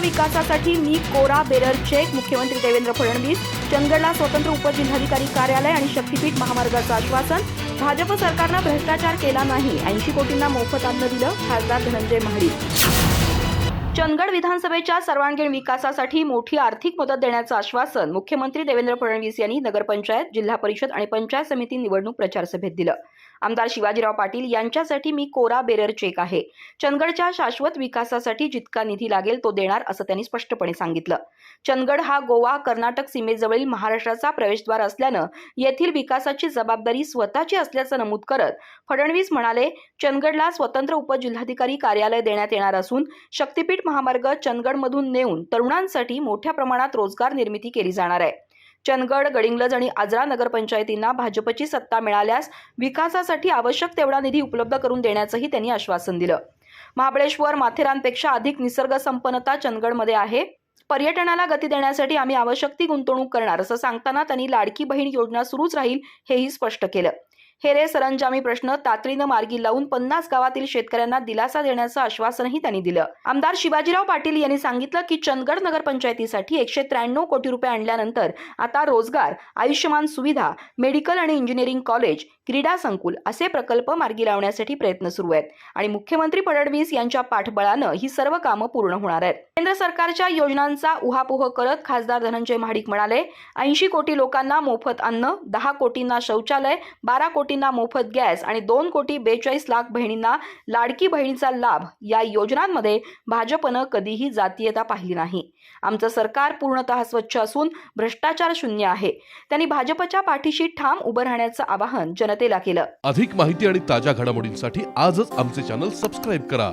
विकासासाठी मी कोरा bearer check मुख्यमंत्री देवेंद्र फडणवीस चंदगडला स्वतंत्र उपजिल्हाधिकारी कार्यालय आणि शक्तीपीठ महामार्गाचं आश्वासन. भाजप सरकारनं भ्रष्टाचार केला नाही. ऐंशी कोटींना मोफत अन्न दिलं खासदार धनंजय महाडिक. चंदगड विधानसभेच्या सर्वांगीण विकासासाठी मोठी आर्थिक मदत देण्याचं आश्वासन मुख्यमंत्री देवेंद्र फडणवीस यांनी नगरपंचायत जिल्हा परिषद आणि पंचायत समिती निवडणूक प्रचार सभेत दिलं. आमदार शिवाजीराव पाटील यांच्यासाठी मी कोरा बेरर चेक आहे. चंदगडच्या शाश्वत विकासासाठी जितका निधी लागेल तो देणार असं त्यांनी स्पष्टपणे सांगितलं. चंदगड हा गोवा कर्नाटक सीमेजवळील महाराष्ट्राचा प्रवेशद्वार असल्यानं येथील विकासाची जबाबदारी स्वतःची असल्याचं नमूद करत फडणवीस म्हणाले चंदगडला स्वतंत्र उपजिल्हाधिकारी कार्यालय देण्यात येणार असून शक्तीपीठ महामार्ग चंदगडमधून नेऊन तरुणांसाठी मोठ्या प्रमाणात रोजगार निर्मिती केली जाणार आहे. चंदगड गडिंग्लज आणि आजरा नगरपंचायतींना भाजपची सत्ता मिळाल्यास विकासासाठी आवश्यक तेवढा निधी उपलब्ध करून देण्याचंही त्यांनी आश्वासन दिलं. महाबळेश्वर माथेरानपेक्षा अधिक निसर्ग संपन्नता चंदगडमध्ये आहे. पर्यटनाला गती देण्यासाठी आम्ही आवश्यक ती गुंतवणूक करणार असं सांगताना त्यांनी लाडकी बहीण योजना सुरूच राहील हेही स्पष्ट केलं. हेरे सरंजामी प्रश्न तातडीनं मार्गी लावून पन्नास गावातील शेतकऱ्यांना दिलासा देण्याचं आश्वासनही त्यांनी दिलं. आमदार शिवाजीराव पाटील यांनी सांगितलं की चंदगड नगरपंचायतीसाठी एकशे त्र्याण्णव कोटी रुपये आणल्यानंतर आता रोजगार आयुष्यमान सुविधा मेडिकल आणि इंजिनिअरिंग कॉलेज क्रीडा संकुल असे प्रकल्प मार्गी लावण्यासाठी प्रयत्न सुरू आहेत. आणि मुख्यमंत्री फडणवीस यांच्या पाठबळानं ही सर्व कामं पूर्ण होणार आहेत. केंद्र सरकारच्या योजनांचा उहापोह करत खासदार धनंजय महाडिक म्हणाले ऐंशी कोटी लोकांना मोफत अन्न दहा कोटींना शौचालय बारा कोटी कोटींना मोफत गॅस आणि दोन कोटी बेचाळीस लाख बहिणींना लाडकी बहिणीचा लाभ या योजनांमध्ये भाजपनं कधीही जातीयता पाहिली नाही. आमचं सरकार पूर्णतः स्वच्छ असून भ्रष्टाचार शून्य आहे. त्यांनी भाजपच्या पाठीशी ठाम उभं राहण्याचं आवाहन जनतेला केलं. अधिक माहिती आणि ताज्या घडामोडींसाठी आजच आमचे चॅनल सबस्क्राईब करा.